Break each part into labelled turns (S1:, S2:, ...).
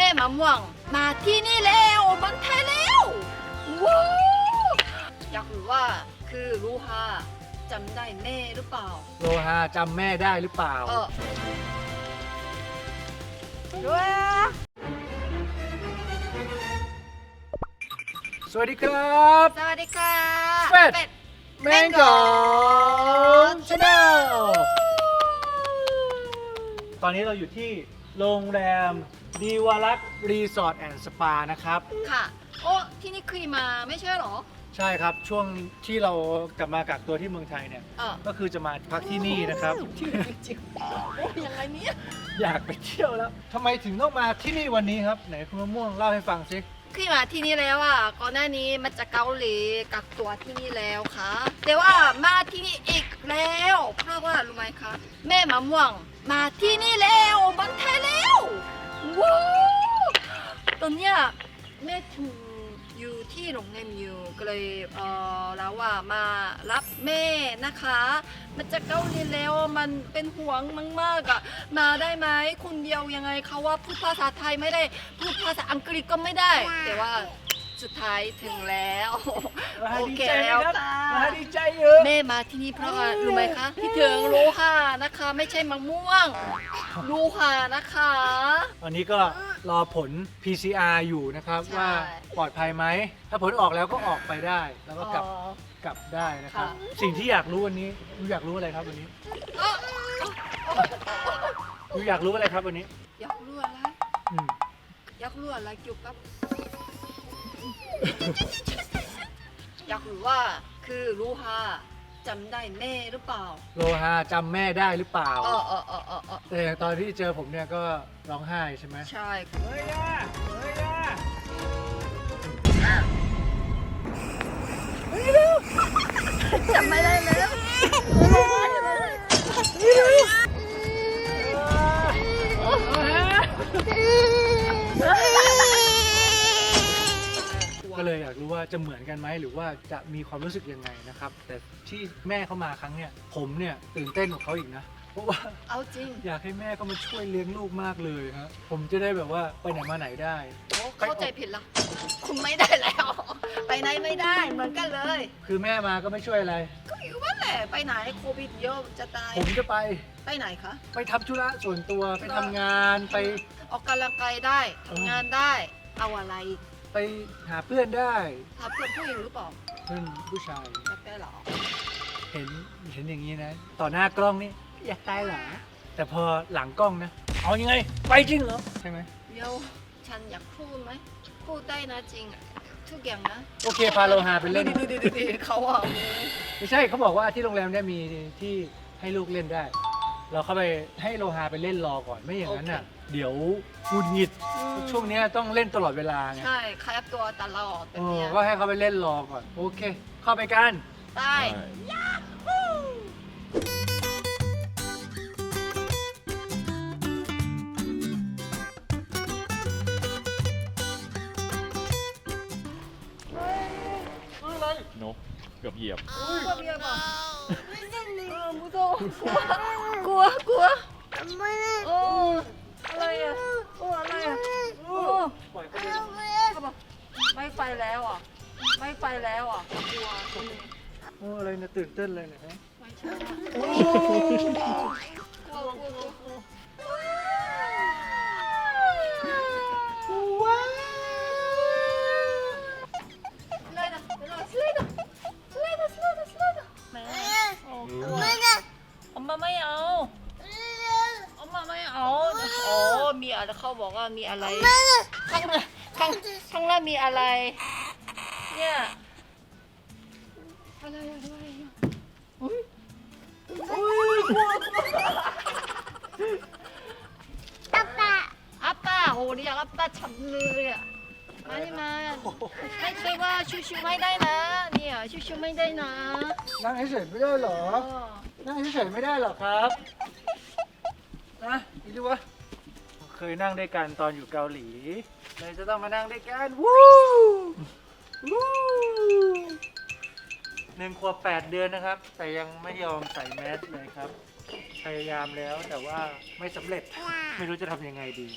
S1: ม่มะม่วง มาที่นี่แล้วเมันไทยแล้วว้าวอยากรู้ว่าคือรู้ฮาจำได้แม่หรือเปล่า
S2: โลหะจำแม่ได้หรือเปล่า
S1: เออ
S2: สวัสดีครับ
S1: สวัสดีค่ะ
S2: เป็ด
S1: เป็ด
S2: แมงกอนชาแนลตอนนี้เราอยู่ที่โรงแรม ดีวารักรีสอร์ทแอนด์สปานะครับ
S1: ค่ะ โอ้ที่นี่เคยมาไม่ใช่เหรอ
S2: ใช่ครับช่วงที่เรากลับมากักตัวที่เมืองไทยเนี่ย
S1: เออ
S2: ก็คือจะมาพักที่นี่นะครับ
S1: จริงๆโอ้ยังไงเนี่ย
S2: อยากไปเที่ยวแล้วทำไมถึงต้องมาที่นี่วันนี้ครับ ไหนคุณมะม่วงเล่าให้ฟังสิ
S1: เคยมาที่นี่แล้วอะก่อนหน้านี้มาจากเกาหลีกักตัวที่นี่แล้วค่ะ แต่ว่ามาที่นี่อีกแล้วเพราะว่ารู้ไหมคะแม่มะม่วง มาที่นี่แล้วเมันไทยแล้วว้าว ตอนเนี้ยแม่ถูอยู่ที่โรงแรมอยู่ก็เลยเออแล้วว่ามารับแม่นะคะมาจากเกาหลีแล้วมันเป็นห่วงมากๆอะมาได้ไหมคนเดียวยังไงเขาว่าพูดภาษาไทยไม่ได้พูดภาษาอังกฤษก็ไม่ได้ แต่ว่าสุดท้ายถึงแล้วโอเคแล้วค่ะ
S2: มาดีใจเยอะ
S1: แม่มาที่นี่เพราะว่ารู้ไหมคะพี่ถึงรู้ค่ะนะคะ ไม่ใช่มะม่วง รู้ค่ะนะคะ
S2: วันนี้ก็รอผล PCR อยู่นะครับ
S1: ใช่
S2: ว่าปลอดภัยไหม ถ้าผลออกแล้วก็ออกไปได้ แล้วก็กลับ
S1: อ๋อ ก
S2: ลับได้นะครับ
S1: ค่ะ
S2: สิ่งที่อยากรู้วันนี้รู้อยากรู้อะไรครับวันนี้
S1: เอ้อ
S2: รู้อยากรู้อะไรครับวันนี้
S1: อยากรู้อะไร
S2: อืม
S1: อยากรู้อะไรเกี่ยวกับ อยากรู้ว่าคือรู้ค่ะ จำได้แม่หรือเปล่า
S2: โลหะจำแม่ได้หรือเปล่า
S1: เออเออเออเออเออ
S2: แต่อย่างตอนที่เจอผมเนี่ยก็ร้องไห้ใช่ไหม
S1: ใช่
S2: เฮ้ยย่าเฮ้ยย่า
S1: จำไม่ได้แล้ว
S2: ว่าจะเหมือนกันไหมหรือว่าจะมีความรู้สึกยังไงนะครับ แต่ที่แม่เขามาครั้งเนี่ยผมเนี่ยตื่นเต้นกว่าเขาอีกนะเพราะว่า
S1: เอาจริง
S2: อยากให้แม่ก็มาช่วยเลี้ยงลูกมากเลยฮะผมจะได้แบบว่าไปไหนมาไหนได้
S1: โอ้เข้าใจผิดละคุณไม่ได้แล้ว ไปไหนไม่ได้เหมือนกันเลย
S2: คือแม่มาก็ไม่ช่วยอะไร
S1: ก็อยู่บ้านแหละไปไหนโควิดเยอะจะตาย
S2: ผมจะไป
S1: ไปไหนคะ
S2: ไปทำธุระส่วนตัวไปทำงานไป
S1: ออกกำลังกายได้ทำงานได้ เอาอะไรอีก
S2: ไปหาเพื่อนได้
S1: หาเพื่อนผู้หญิงหรือเปล่า
S2: เพื่อนผู้ชาย
S1: อยากได้เหรอ
S2: เห็นเห็นอย่างนี้นะ ต่อหน้ากล้องนี่อยากได้เหรอแต่พอหลังกล้องนะ เอายังไง ไปจริงเหรอ ใช่ไหม
S1: เดี๋ยวฉันอยากพูดไหมพูดได้นะจริงอะทุกอย่างนะ
S2: โอเคพาโลหาไปเล่น
S1: ดูดิดูดิเขาอะ
S2: ไม่ใช่เขาบอกว่าที่โรงแรมเนี่ยมีที่ให้ลูกเล่นได้ เราเข้าไปให้โลหาไปเล่นรอก่อนไม่อย่างนั้นน่ะ เดี๋ยวหงุดหงิดช่วงเนี้ยต้องเล่นตลอดเวลาไง
S1: ใช่ขยับตัวตลอดแบ
S2: เอบอ
S1: เนี้ย
S2: ก็ให้เขาไปเล่นรอก่อน โอเค เข้าไปกัน
S1: ได้
S3: นกเกือบเหยียบ
S1: กลัวเมียป่ะเออมุโตกลัวกลัวโอ้อะไร อะโอ้อะไรอะโอ้
S2: ปล่อยเขาเล่น
S1: เขาบอกไม่ไปแล้วอะ ไม่ไปแล้วอะกลัวคนนี้
S2: เอออะไรนะตื่นเต้นเลยเนะฮะ
S1: ไม่ มีอะไร เนี่ยอะไรอะไรอะอุ๊ยอุ๊ยกลัวกลัวอาป้าโหเรียกอาป้าฉันเลยอะมานี่มาไม่ใช่ว่าชิวๆไม่ได้นะ เนี่ยชิวๆไม่ได้นะ
S2: นั่งเฉยๆไม่ได้เหรอ
S1: เออ
S2: นั่งเฉยๆไม่ได้เหรอครับนะนี่ดูวะเคยนั่งด้วยกันตอนอยู่เกาหลี เลยจะต้องมานั่งด้วยกันวู้วู้หนึ่งขวบแปดเดือนนะครับ แต่ยังไม่ยอมใส่แมสเลยครับ พยายามแล้วแต่ว่าไม่สำเร็จ ไม่รู้จะทำยังไงดี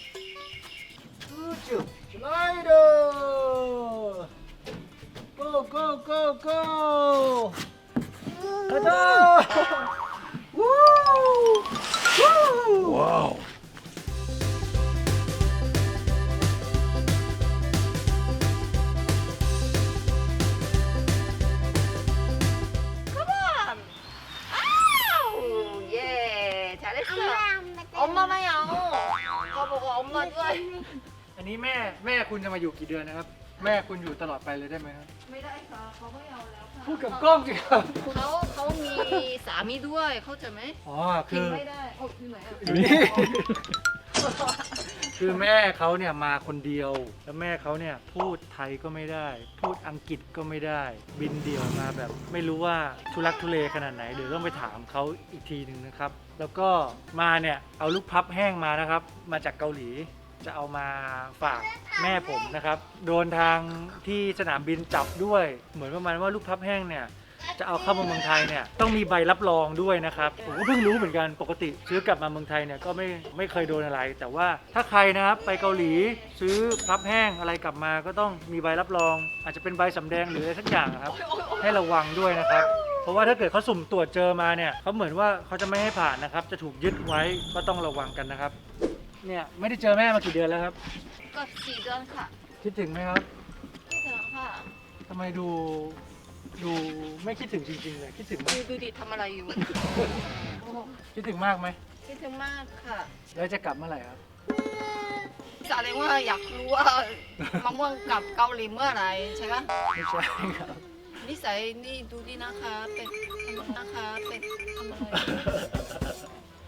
S2: จุบไลเด
S1: อร์ go go go go กระโดดวู้
S2: วู้ว้าว คุณจะมาอยู่กี่เดือนนะครับ แม่คุณอยู่ตลอดไปเลยได้ไหมครับ
S1: ไม่ได้ค่ะเขาไม่เอาแล้วค่ะ
S2: พูดกับกล้องสิครับ
S1: เขาเขามีสามีด้วยเข้าใจไหม
S2: อ๋อ
S1: กิ
S2: คื
S1: น
S2: อ
S1: ไม่ได้โอ้คือไหนอะ
S2: อยู่นี่ คือแม่เขาเนี่ยมาคนเดียว แล้วแม่เขาเนี่ยพูดไทยก็ไม่ได้ พูดอังกฤษก็ไม่ได้ บินเดี่ยวมาแบบ ไม่รู้ว่าทุลักทุเลขนาดไหนเดี๋ยวต้องไปถามเขาอีกทีหนึ่งนะครับ แล้วก็มาเนี่ยเอาลูกพับแห้งมานะครับ มาจากเกาหลี จะเอามาฝากแม่ผมนะครับ โดนทางที่สนามบินจับด้วย เหมือนประมาณว่าลูกพับแห้งเนี่ยจะเอาเข้ามาเมืองไทยเนี่ยต้องมีใบรับรองด้วยนะครับผมก็เพิ่งรู้เหมือนกันปกติซื้อกลับมาเมืองไทยเนี่ยก็ไม่ไม่เคยโดนอะไร แต่ว่าถ้าใครนะครับไปเกาหลีซื้อพับแห้งอะไรกลับมาก็ต้องมีใบรับรอง อาจจะเป็นใบสำแดงหรืออะไรสักอย่างนะครับ ให้ระวังด้วยนะครับ เพราะว่าถ้าเกิดเขาสุ่มตรวจเจอมาเนี่ยเขาเหมือนว่าเขาจะไม่ให้ผ่านนะครับ จะถูกยึดไว้ก็ต้องระวังกันนะครับ เนี่ยไม่ได้เจอแม่มากี่เดือนแล้วครับ
S1: ก็สี่เดือนค่ะ
S2: คิดถึงไหมครับ
S1: คิดถึงค่ะ
S2: ทำไมดูดูไม่คิดถึงจริงๆเลยคิดถึงไหม
S1: ดูดูดิทำอะไรอยู่ โอ้
S2: คิดถึงมากไหม
S1: คิดถึงมากค่ะ
S2: แล้วจะกลับเมื่อไหร่ครับ
S1: แสดงว่าอยากรู้ว่ามะม่วงกลับเกาหลีเมื่อไหร่ใช่ไหม
S2: ไม่ใช่ครับ
S1: นิสัยนี่ดูดินะคะเป็นทำอะไรนะคะเป็นทำอะไร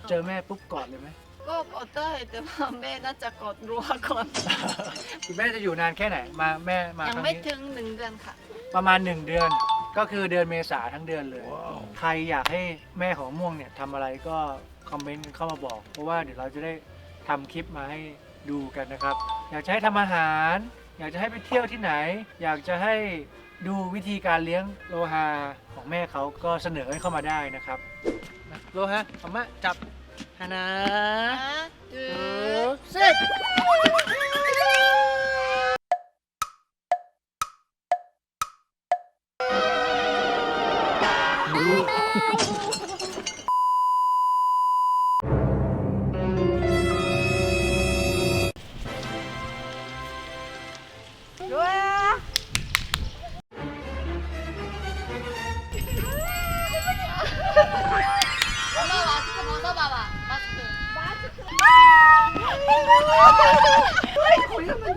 S2: เจอแม่ปุ๊บกอดเลยไหม
S1: ก็กดได้แต่ว่าแม่น่าจะกดรัวก่อน
S2: คุณแม่จะอยู่นานแค่ไหน มาแม่มา
S1: ยัง
S2: ครั้ง
S1: ไม่
S2: นี้
S1: ถึงหนึ่งเดือนค่ะ
S2: ประมาณ 1 เดือน ก็คือเดือนเมษาทั้งเดือนเลย ใครอยากให้แม่ของม่วงเนี่ยทำอะไรก็คอมเมนต์เข้ามาบอก เพราะว่าเดี๋ยวเราจะได้ทำคลิปมาให้ดูกันนะครับ อยากจะให้ทำอาหาร อยากจะให้ไปเที่ยวที่ไหน อยากจะให้ดูวิธีการเลี้ยงโลหาของแม่เขาก็เสนอให้เข้ามาได้นะครับนะโลหะเอามาจับ ฮานะ
S1: 둘,
S2: 셋.
S1: เฮ้ยคุ
S2: ยกั
S1: นมัน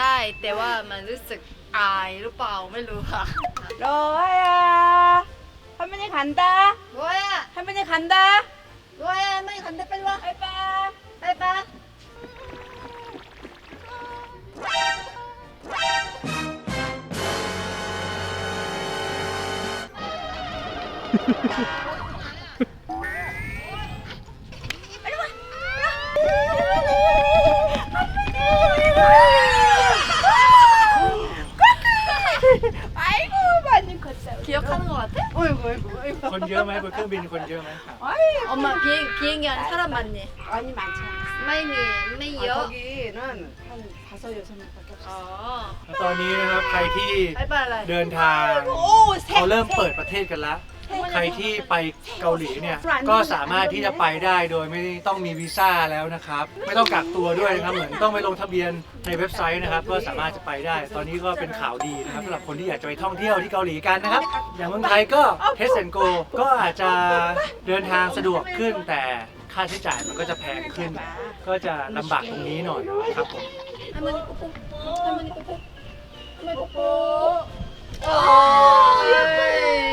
S1: ได้แต่ว่ามันรู้สึกอายหรือเปล่าไม่รู้ค่ะ
S4: 로아야 할머니 간다
S1: โว้ย
S4: 할머니 간다
S1: โว้ยไม่ขันได้เป็นวะ
S4: 빠이빠이
S1: ไปปะ
S2: คนเยอะไหมบนเครื่องบินคนเยอะไหม
S4: 아이고
S1: 엄마 비행, 비행기 안 사람 많니?
S4: 많이 많지 않았어
S1: ไม่มีไม่เย
S4: 아,
S1: อะ
S4: 거기는 한 다섯 여섯 명밖에
S1: อ๋อ
S4: 없어
S2: ตอนนี้นะครับใครที่
S1: ไปไปอะไร
S2: เดินทาง
S4: 오
S2: เขาเริ่มเปิดประเทศกันแล้ว ใครที่ไปเกาหลีเนี่ยก็สามารถที่จะไปได้โดยไม่ต้องมีวีซ่าแล้วนะครับ ไม่ต้องกักตัวด้วยนะครับเหมือนต้องไปลงทะเบียนในเว็บไซต์นะครับ ก็สามารถจะไปได้ ตอนนี้ก็เป็นข่าวดีนะครับสำหรับคนที่อยากจะไปท่องเที่ยวที่เกาหลีกันนะครับ อย่างเมืองไทยก็เทสเซนโกก็อาจจะเดินทางสะดวกขึ้น แต่ค่าใช้จ่ายมันก็จะแพงขึ้น ก็จะลำบากตรงนี้หน่อยครับผม
S1: โอ้ย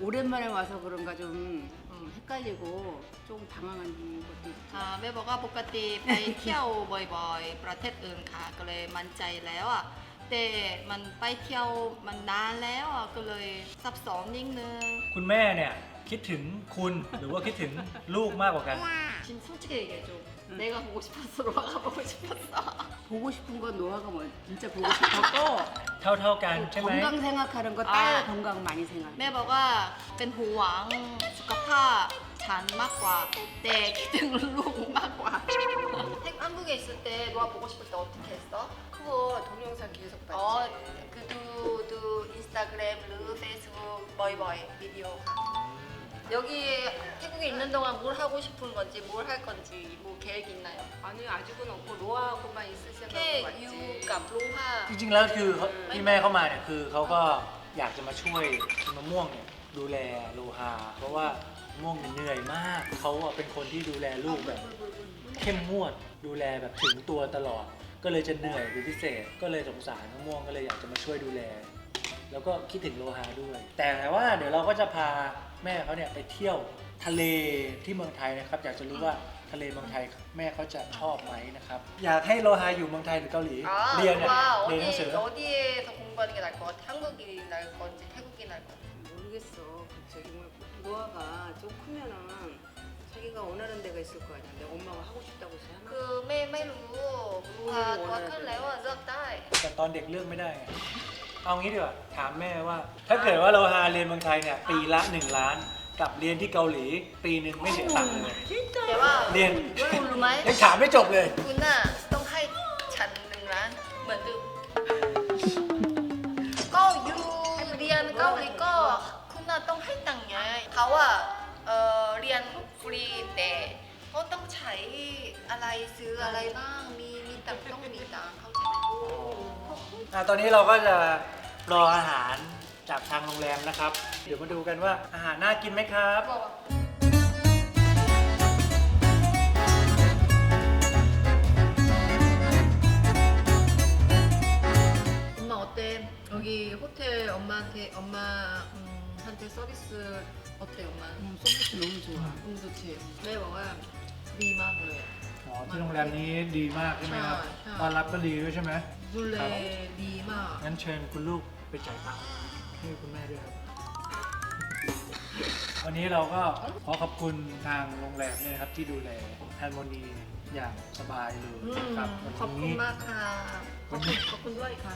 S4: 오랜만에 와서 그런가 좀 음, 헷갈리고 좀 당황한 것도 있죠.
S1: อ่าแม่บอกว่าปกติไปเที่ยวบ่อยๆ ประเทศอื่นค่ะ ก็เลยมั่นใจแล้วอ่ะแต่มันไปเที่ยวมันนานแล้วอ่ะก็เลยซับซ้อนนิดนึง
S2: คุณแม่เนี่ยคิดถึงคุณหรือว่าคิดถึงลูกมากกว่ากัน
S1: 지금 솔직히 얘기해줘 내가 보고 싶었어 로아가 보고 싶었어
S4: 보고 싶은 건 노아가 뭐 진짜 보고 싶었고
S2: เท่าเท่าๆกันใช่ไหม
S4: 건강 생각하는 거 딸
S1: 아.
S4: 건강 많이 생각.
S1: แม่บอกว่าเป็นห่วงสุขภาพฉันมากกว่าแต่คิดถึงลูกมากกว่า 한국에 있을 때 로아 보고 싶을 때 어떻게 했어?
S4: 그거 동영상 계속 봤지.
S1: 어, 그도 도 인스타그램, 르, 페이스북, 뭐이뭐이 비디오. 여기 태국에 있는 동안 뭘 하고 싶은 건지 뭘 할 건지 뭐 계획 있나요?
S4: 아니 아직은 없고 로아하고만 있을 생각은
S1: K
S4: 맞지.
S1: U กับลูห้า
S2: จริงๆแล้วคือเขาที่แม่เข้ามาเนี่ยคือเขาก็อยากจะมาช่วยคุณมะม่วงเนี่ยดูแลโลหา เพราะว่ามะม่วงเนี่ยเหนื่อยมาก เขาอะเป็นคนที่ดูแลลูกแบบ เข้มงวดดูแลแบบถึงตัวตลอด ก็เลยจะเหนื่อยเป็นพิเศษ ก็เลยสงสารมะม่วงก็เลยอยากจะมาช่วยดูแล แล้วก็คิดถึงโลหาด้วย แต่ว่าเดี๋ยวเราก็จะพา แม่เขาเนี่ยไปเที่ยวทะเลที่เมืองไทยนะครับ อยากจะรู้ว่าทะเลเมืองไทยแม่เขาจะชอบไหมนะครับ อยากให้โลหาอยู่เมืองไทยหรือเกาหลี
S1: 아,
S2: เรียนเนี่ย
S1: 로아
S2: เรียนหนัง
S1: 어디
S2: สือ
S1: 어디에서 공부하는 게 나을 것 같아? 한국이 나을 건지 태국이 나을 건지.
S4: 모르겠어. 저기 뭐 노아가 좀 크면은 자기가 원하는 데가 있을 거 아니야. 내 엄마가 하고 싶다고 해서 하나?
S1: คือไม่ไม่รู้ลูฮาตัวขึ้นแล้วอะเลือกได้
S2: แต่ตอนเด็กเลือกไม่ได้ไง เอางี้ดีกว่าถามแม่ว่า ถ้าเกิดว่าโลหาเรียนเมืองไทยเนี่ยปีละ 1 ล้าน กับเรียนที่เกาหลีปีหนึ่งไม่เสียตังค์เลย
S1: แต่ว่า
S2: เรียน
S1: รู้ไหม
S2: ยังถามไม่จบเลย
S1: คุณน่ะต้องให้ฉันหนึ่งล้านเหมือนเดิมก็อยู่เรียนเกาหลีก็คุณน่ะต้องให้ตังค์ไงเขาอะเออเรียนฟรีแต่ก็ต้องใช้อะไรซื้ออะไรบ้างมีมีตังค์ต้องมีตังค์เข้าใจไหม
S2: อ่ะตอนนี้เราก็จะรออาหารจากทางโรงแรมนะครับ เดี๋ยวมาดูกันว่าอาหารน่ากินไหมครับ
S1: บอกว่า엄마 어때? 여기 호텔 엄마한테 엄마한테 서비스 어때 엄마?
S4: 음, 서비스 너무 좋아.
S1: 너무 좋지. 네 먹어요. 미마 그래.
S2: อ๋อที่โรงแรมนี้ดีมากใช่ไหมครับ
S1: ใช่ใช่
S2: ต้อนรับก็ดีด้วยใช่ไหม
S1: ดูแลดีมาก
S2: งั้นเชิญคุณลูกไปจ่ายตังค์ให้คุณแม่ด้วยครับ วันนี้เราก็ขอขอบคุณทางโรงแรมเนี่ยครับที่ดูแลฮาร์โมนีอย่างสบายเลยอืครับ
S1: ขอบคุณมากค่ะขอบคุณขอบคุณด้วยค่ะ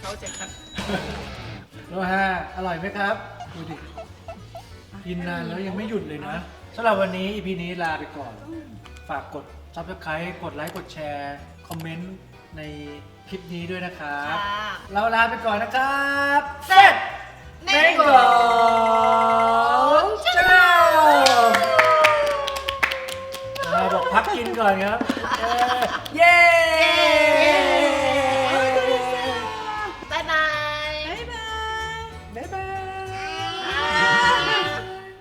S1: เขาเจครับ
S2: โลฮาอร่อยไหมครับ ดูดิ กินนานแล้วยังไม่หยุดเลยนะสำหรับวันนี้ EP นี้ลาไปก่อน ฝากกด subscribe กดไลค์ กดแชร์ คอมเมนต์ ในคลิปนี้ด้วยนะครับ
S1: ค่ะ
S2: เราลาไปก่อนนะครับ
S1: เสร็จ
S2: แมงโกเจ้าเราบอกพักกินก่อนครับเย้เย้